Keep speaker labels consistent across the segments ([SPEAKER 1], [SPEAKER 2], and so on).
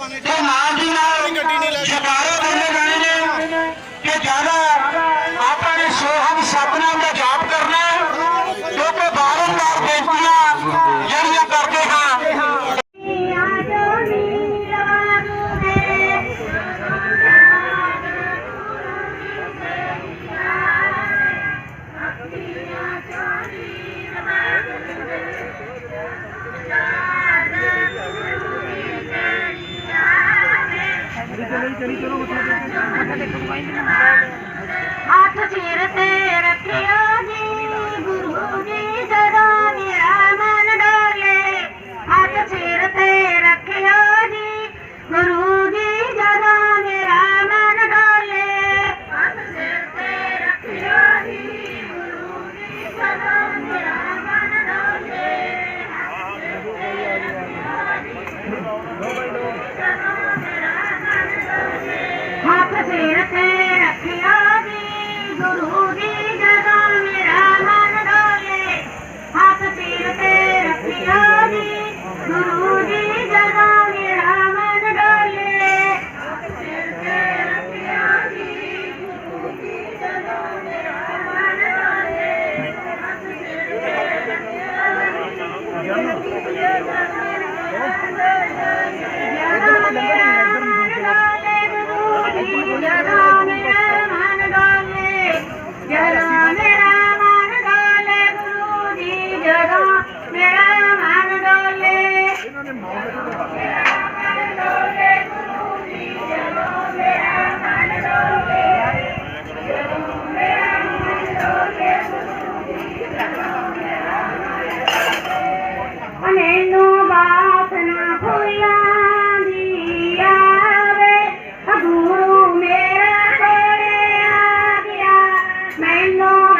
[SPEAKER 1] ਤੇ ਨਾਲ ਦੀ ਨਾਲ ਗੱਡੀ ਨਹੀਂ ਲੱਗੀ
[SPEAKER 2] ਜੀ ਚਲੀ ਚਲੋ ਮੱਥਾ ਟੇਕਣ। ਅੱਠ ਚੀਰ ਤੇ ਰੱਖਿਓ my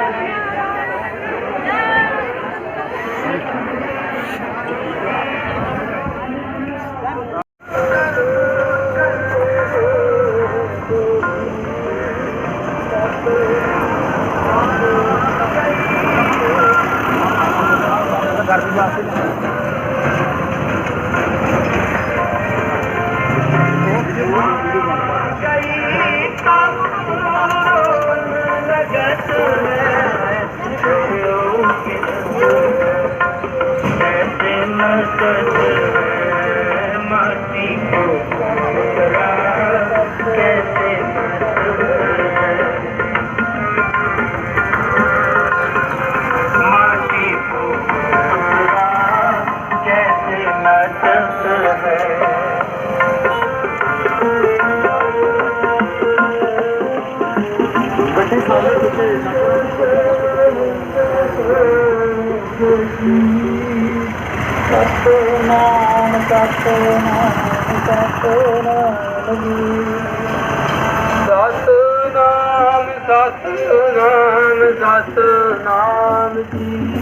[SPEAKER 3] birthday. ਸਤਨਾਮ ਸਤਨਾਮ ਸਤਨਾਮ ਜੀ। ਸਤਨਾਮ ਸਤਨਾਮ ਸਤਨਾਮ ਜੀ।